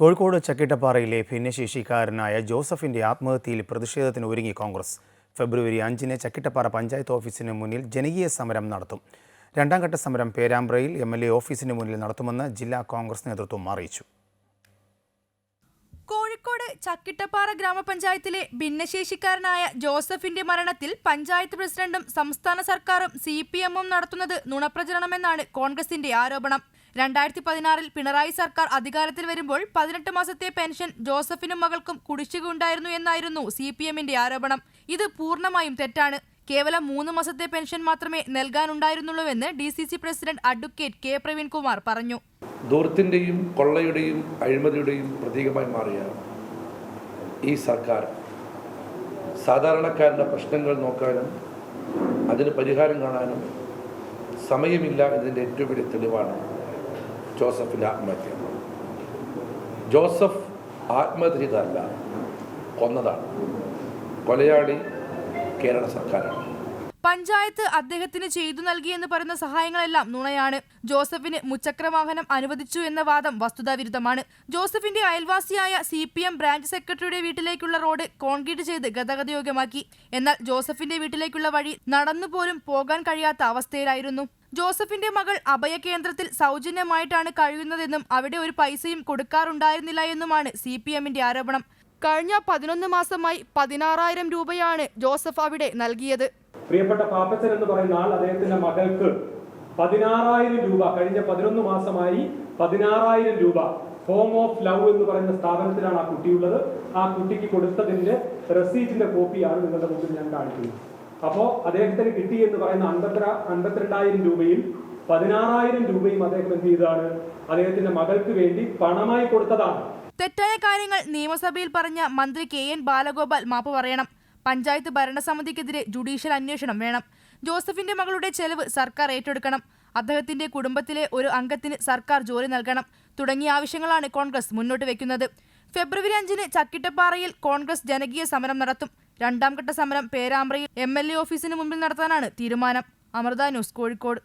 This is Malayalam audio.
കോഴിക്കോട് ചക്കിട്ടപ്പാറയിലെ ഭിന്നശേഷിക്കാരനായ ജോസഫിന്റെ ആത്മഹത്യയിൽ പ്രതിഷേധത്തിന് ഒരുങ്ങി കോൺഗ്രസ്. ഫെബ്രുവരി അഞ്ചിന് ചക്കിട്ടപ്പാറ പഞ്ചായത്ത് ഓഫീസിന് മുന്നിൽ ജനകീയ സമരം നടത്തും. രണ്ടാം ഘട്ട സമരം പേരാമ്പ്രയിൽ എം എൽ എ ഓഫീസിന് മുന്നിൽ നടത്തുമെന്ന് ജില്ലാ കോൺഗ്രസ് നേതൃത്വം അറിയിച്ചു. കോഴിക്കോട് ചക്കിട്ടപ്പാറ ഗ്രാമപഞ്ചായത്തിലെ ഭിന്നശേഷിക്കാരനായ ജോസഫിന്റെ മരണത്തിൽ പഞ്ചായത്ത് പ്രസിഡന്റും സംസ്ഥാന സർക്കാരും സി പി എമ്മും നടത്തുന്നത് നുണപ്രചരണമെന്നാണ് കോൺഗ്രസിന്റെ ആരോപണം. രണ്ടായിരത്തി പതിനാറിൽ പിണറായി സർക്കാർ അധികാരത്തിൽ വരുമ്പോൾ പതിനെട്ട് മാസത്തെ പെൻഷൻ ജോസഫിനും മകൾക്കും കുടിശ്ശിക ഉണ്ടായിരുന്നു എന്നായിരുന്നു സി പി എമ്മിന്റെ ആരോപണം. ഇത് പൂർണമായും തെറ്റാണ്. കേവലം മൂന്ന് മാസത്തെ പെൻഷൻ മാത്രമേ നൽകാനുണ്ടായിരുന്നുള്ളൂവെന്ന് D C C president advocate K Praveenkumar പറഞ്ഞു. ദൂരത്തിന്റെയും കൊള്ളയുടെയും അഴിമതിയുടെയും പ്രതീകമായി മാറിയ ഈ സർക്കാർ സാധാരണക്കാരുടെ പ്രശ്നങ്ങൾ നോക്കാനും അതിന് പരിഹാരം കാണാനും സമയമില്ല എന്നതിന്റെ ഏറ്റവും വലിയ തെളിവാണ് ജോസഫിന്റെ ആത്മഹത്യ. ജോസഫ് ആത്മഹത്യ ചെയ്തതല്ല കൊന്നതാണ്. കൊലയാളി കേരള സർക്കാരാണ്. പഞ്ചായത്ത് അദ്ദേഹത്തിന് ചെയ്തു നൽകിയെന്ന് പറയുന്ന സഹായങ്ങളെല്ലാം നുണയാണ്. ജോസഫിന് മുച്ചക്രവാഹനം അനുവദിച്ചു എന്ന വാദം വസ്തുതാവിരുദ്ധമാണ്. ജോസഫിന്റെ അയൽവാസിയായ സി പി എം ബ്രാഞ്ച് സെക്രട്ടറിയുടെ വീട്ടിലേക്കുള്ള റോഡ് കോൺക്രീറ്റ് ചെയ്ത് ഗതാഗതയോഗ്യമാക്കി. എന്നാൽ ജോസഫിന്റെ വീട്ടിലേക്കുള്ള വഴി നടന്നുപോലും പോകാൻ കഴിയാത്ത അവസ്ഥയിലായിരുന്നു. ജോസഫിന്റെ മകൾ അഭയകേന്ദ്രത്തിൽ സൗജന്യമായിട്ടാണ് കഴിയുന്നതെന്നും അവിടെ ഒരു പൈസയും കൊടുക്കാറുണ്ടായിരുന്നില്ല എന്നുമാണ് സി പി എമ്മിന്റെ ആരോപണം. കഴിഞ്ഞ പതിനൊന്ന് മാസമായി പതിനാറായിരം രൂപയാണ് ജോസഫ് അവിടെ നൽകിയത്. പ്രിയപ്പെട്ട പാപ്പച്ചൻ എന്ന് പറയുന്ന ആൾ അദ്ദേഹത്തിന്റെ മകൾക്ക് പതിനാറായിരം രൂപ കഴിഞ്ഞ പതിനൊന്ന് മാസമായി പതിനാറായിരം രൂപ ഹോം ഓഫ് ലവ് എന്ന് പറയുന്ന സ്ഥാപനത്തിലാണ് ആ കുട്ടിയുള്ളത്. ആ കുട്ടിക്ക് കൊടുത്തതിന്റെ റെസീറ്റിന്റെ കോപ്പിയാണ് നിങ്ങളുടെ മുമ്പിൽ ഞാൻ കാണിക്കുന്നത്. അപ്പോ അദ്ദേഹത്തിന് കിട്ടി എന്ന് പറയുന്ന അൻപത്തി അൻപത്തിരണ്ടായിരം രൂപയും പതിനാറായിരം രൂപയും അദ്ദേഹം എന്ത് ചെയ്തതാണ്? അദ്ദേഹത്തിന്റെ മകൾക്ക് വേണ്ടി പണമായി കൊടുത്തതാണ്. തെറ്റായ കാര്യങ്ങൾ നിയമസഭയിൽ പറഞ്ഞ മന്ത്രി കെ എൻ ബാലഗോപാൽ മാപ്പ് പറയണം. പഞ്ചായത്ത് ഭരണസമിതിക്കെതിരെ ജുഡീഷ്യൽ അന്വേഷണം വേണം. ജോസഫിന്റെ മകളുടെ ചെലവ് സർക്കാർ ഏറ്റെടുക്കണം. അദ്ദേഹത്തിന്റെ കുടുംബത്തിലെ ഒരു അംഗത്തിന് സർക്കാർ ജോലി നൽകണം. തുടങ്ങിയ ആവശ്യങ്ങളാണ് കോൺഗ്രസ് മുന്നോട്ട് വെക്കുന്നത്. ഫെബ്രുവരി അഞ്ചിന് ചക്കിട്ടപ്പാറയിൽ കോൺഗ്രസ് ജനകീയ സമരം നടത്തും. രണ്ടാം ഘട്ട സമരം പേരാമ്പ്രയിൽ എം എൽ എ ഓഫീസിന് മുമ്പിൽ നടത്താനാണ് തീരുമാനം. അമൃത ന്യൂസ് കോഴിക്കോട്.